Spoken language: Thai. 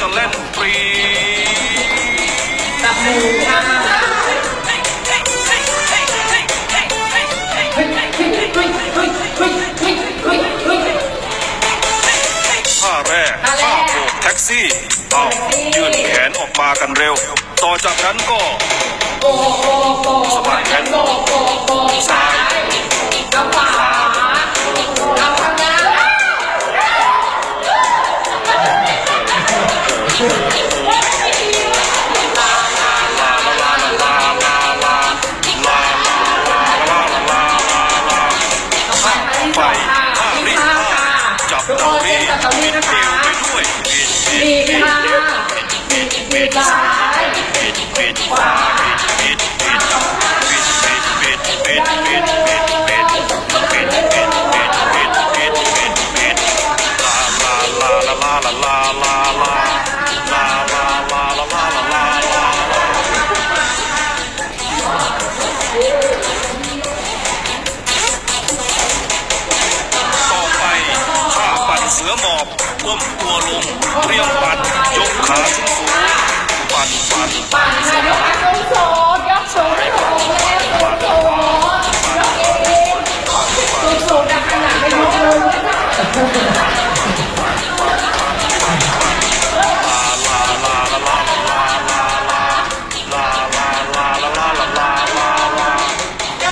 จะเล่นฟรีจับมือกันท่าแรกท่าโบกแท็กซี่เอายื่นแขนออกมากันเร็ว ต่อจากนั้นก็สบาย ทุกคนเตรียมกับเก้าอี้นะคะดีดค่ะดีดซ้ายขวา เสือหมอบก้มตัวลงเรียมปั่นยกขา